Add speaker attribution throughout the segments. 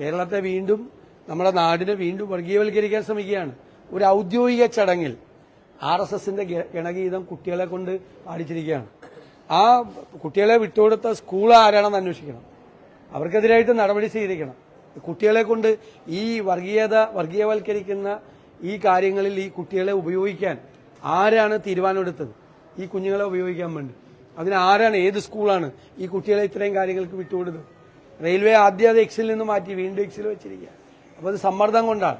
Speaker 1: കേരളത്തെ വീണ്ടും നമ്മുടെ നാടിനെ വീണ്ടും വർഗീയവൽക്കരിക്കാൻ ശ്രമിക്കുകയാണ്. ഒരു ഔദ്യോഗിക ചടങ്ങിൽ ആർ എസ് എസിന്റെ ഗണഗീതം കുട്ടികളെ കൊണ്ട് പാടിച്ചിരിക്കുകയാണ്. ആ കുട്ടികളെ വിട്ടുകൊടുത്ത സ്കൂൾ ആരാണെന്ന് അന്വേഷിക്കണം. അവർക്കെതിരായിട്ട് നടപടി സ്വീകരിക്കണം. കുട്ടികളെ കൊണ്ട് ഈ വർഗീയത വർഗീയവൽക്കരിക്കുന്ന ഈ കാര്യങ്ങളിൽ ഈ കുട്ടികളെ ഉപയോഗിക്കാൻ ആരാണ് തീരുമാനമെടുത്തത്? ഈ കുഞ്ഞുങ്ങളെ ഉപയോഗിക്കാൻ വേണ്ടി. അതിന് ആരാണ് ഏത് സ്കൂളാണ് ഈ കുട്ടികളെ ഇത്രയും കാര്യങ്ങൾക്ക് വിട്ടുകൊടുത്തത്? റെയിൽവേ ആദ്യം അത് എക്സിൽ നിന്ന് മാറ്റി വീണ്ടും എക്സിൽ വെച്ചിരിക്കുക അപ്പോൾ അത് സമ്മർദ്ദം കൊണ്ടാണ്.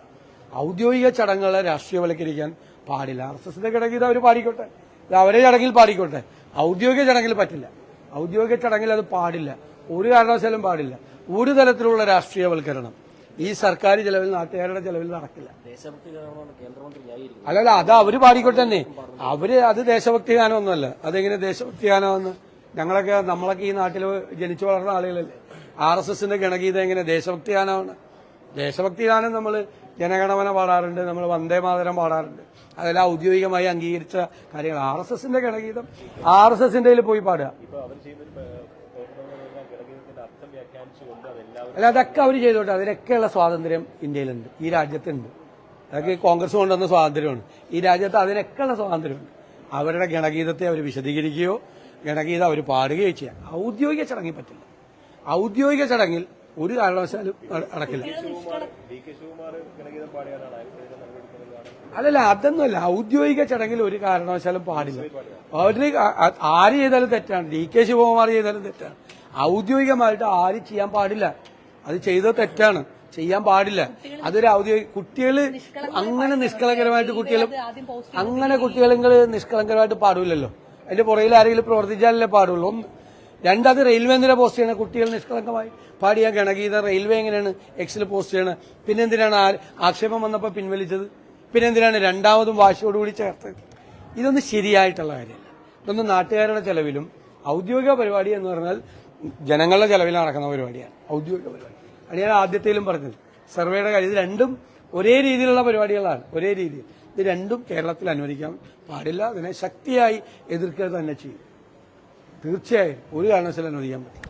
Speaker 1: ഔദ്യോഗിക ചടങ്ങുകളെ രാഷ്ട്രീയവൽക്കരിക്കാൻ പാടില്ല. ആർ എസ് എസിന്റെ കിടക്കിത് അവർ പാടിക്കോട്ടെ. ഇത് അവരെ ചടങ്ങിൽ പാടിക്കോട്ടെ. ഔദ്യോഗിക ചടങ്ങിൽ പറ്റില്ല. ഔദ്യോഗിക ചടങ്ങിൽ അത് പാടില്ല. ഒരു കാരണവശാലും പാടില്ല. ഒരു തരത്തിലുള്ള രാഷ്ട്രീയവൽക്കരണം ഈ സർക്കാർ ചെലവിൽ നാട്ടുകാരുടെ ചെലവിൽ നടക്കില്ല. അല്ലല്ല അത് അവർ പാടിക്കോട്ടെ തന്നെ. അവർ അത് ദേശഭക്തി ഗാനമൊന്നുമല്ല. അതെങ്ങനെ ദേശഭക്തി ഗാനമെന്ന്? ഞങ്ങളൊക്കെ നമ്മളൊക്കെ ഈ നാട്ടിൽ ജനിച്ചു വളർന്ന ആളുകളല്ലേ. ആർ എസ് എസിന്റെ ഗണഗീതം എങ്ങനെ? ദേശഭക്തി ഗാനമാണ്. ദേശഭക്തി ഗാനം നമ്മൾ ജനഗണമന പാടാറുണ്ട് നമ്മൾ വന്ദേ മാതരം പാടാറുണ്ട്. അതെല്ലാം ഔദ്യോഗികമായി അംഗീകരിച്ച കാര്യങ്ങൾ. ആർ എസ് എസിന്റെ ഗണഗീതം ആർ എസ് എസിന്റെ പോയി പാടുക. അല്ല അതൊക്കെ അവർ ചെയ്തോട്ടെ. അതിനൊക്കെയുള്ള സ്വാതന്ത്ര്യം ഇന്ത്യയിലുണ്ട്. ഈ രാജ്യത്തുണ്ട്. അതൊക്കെ കോൺഗ്രസ് കൊണ്ടുവന്ന സ്വാതന്ത്ര്യമാണ്. ഈ രാജ്യത്ത് അതിനൊക്കെയുള്ള സ്വാതന്ത്ര്യമുണ്ട്. അവരുടെ ഗണഗീതത്തെ അവർ വിശദീകരിക്കുകയോ ഗണഗീതം അവർ പാടുകയോ ചെയ്യാം. ഔദ്യോഗിക ചടങ്ങിൽ പറ്റില്ല. ഔദ്യോഗിക ചടങ്ങിൽ ഒരു കാരണവശാലും നടക്കില്ല അല്ലല്ല അതൊന്നുമല്ല. ഔദ്യോഗിക ചടങ്ങിൽ ഒരു കാരണവശാലും പാടില്ല. അവർ ആര് ചെയ്താലും തെറ്റാണ്. ഡി കെ ശിവകുമാർ ചെയ്താലും തെറ്റാണ്. ഔദ്യോഗികമായിട്ട് ആര് ചെയ്യാൻ പാടില്ല. അത് ചെയ്തത് തെറ്റാണ്. ചെയ്യാൻ പാടില്ല. അതൊരു ഔദ്യോഗിക കുട്ടികൾ അങ്ങനെ നിഷ്കളങ്കരമായിട്ട് കുട്ടികൾ അങ്ങനെ കുട്ടികളെങ്കിൽ നിഷ്കളങ്കരമായിട്ട് പാടില്ലല്ലോ അതിന്റെ പുറകിൽ ആരെങ്കിലും പ്രവർത്തിച്ചാലല്ലേ പാടുള്ളൂ. രണ്ടത് റെയിൽവേ എന്തിനാണ് പോസ്റ്റ് ചെയ്യണം? കുട്ടികൾ നിഷ്കളങ്കമായി പാടിയ ഗണഗീത. റെയിൽവേ എങ്ങനെയാണ്? എക്സിൽ പോസ്റ്റ് ചെയ്യണത് പിന്നെ എന്തിനാണ് ആക്ഷേപം വന്നപ്പോൾ പിൻവലിച്ചത്? പിന്നെ എന്തിനാണ് രണ്ടാമതും വാശിയോടുകൂടി ചേർത്തത്? ഇതൊന്നും ശരിയായിട്ടുള്ള കാര്യമല്ല. ഇതൊന്നും നാട്ടുകാരുടെ ചെലവിലും ഔദ്യോഗിക പരിപാടി എന്ന് പറഞ്ഞാൽ ജനങ്ങളുടെ ചെലവിൽ നടക്കുന്ന പരിപാടിയാണ്. ഔദ്യോഗിക പരിപാടി. അത് ഞാൻ ആദ്യത്തേലും പറഞ്ഞത്. സർവേയുടെ കാര്യം ഇത് രണ്ടും ഒരേ രീതിയിലുള്ള പരിപാടികളാണ്. ഒരേ രീതിയിൽ. ഇത് രണ്ടും കേരളത്തിൽ അനുവദിക്കാൻ പാടില്ല. അതിനെ ശക്തിയായി എതിർക്കുക തന്നെ ചെയ്യും. തീർച്ചയായും ഒരു കാരണവശാലും അനുവദിക്കാൻ പറ്റില്ല.